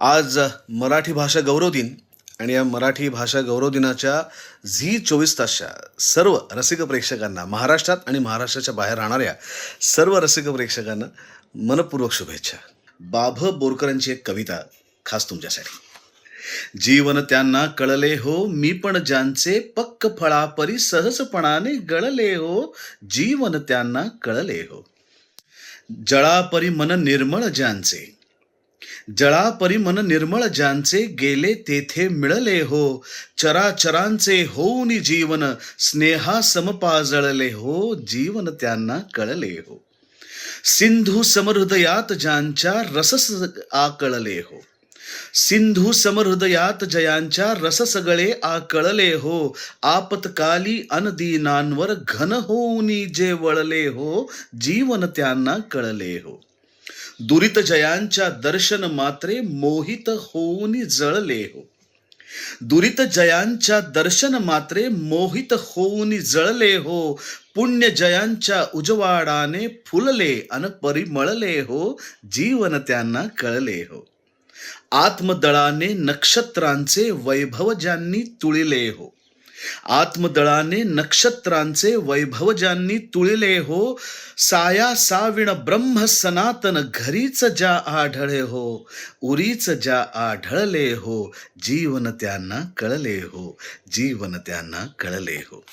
आज मराठी भाषा गौरव दिन आणि या मराठी भाषा गौरव दिनाच्या झी चोवीस तासच्या सर्व रसिक प्रेक्षकांना महाराष्ट्रात आणि महाराष्ट्राच्या बाहेर राहणाऱ्या सर्व रसिक प्रेक्षकांना मनपूर्वक शुभेच्छा. बाभ बोरकरांची एक कविता खास तुमच्यासाठी. जीवन त्यांना कळले हो मी पण ज्यांचे पक्क फळापरी सहजपणाने गळले हो जीवन त्यांना कळले हो. जळापरी मन निर्मळ ज्यांचे जळापरी मन निर्मळ ज्यांचे गेले तेथे मिळले हो. चराचरांचे होऊन जीवन स्नेहा समपाजळले हो जीवन त्यांना कळले हो. सिंधू समहृदयात ज्यांच्या रसस आकळले हो. सिंधू समहृदयात जयांच्या रस सगळे आकळले हो. आपतकाली अनदीनांवर घन होऊनी जे वळले हो जीवन त्यांना कळले हो. दुरित जयांच्या दर्शन मात्रे मोहित होऊन जळले हो. दुरित जयांच्या दर्शन मात्रे मोहित होऊन जळले हो. पुण्य जयांच्या उजवाडाने फुलले अन परिमळले हो. जीवन त्यांना कळले हो. आत्मदळाने नक्षत्रांचे वैभव ज्यांनी तुळिले हो. आत्मदळाने नक्षत्रांचे वैभव ज्यांनी तुळिले हो साया साविण ब्रह्म सनातन घरीच ज्या आढळे हो उरीच ज्या आढळले हो जीवन त्यांना कळले हो जीवन त्यांना कळले हो.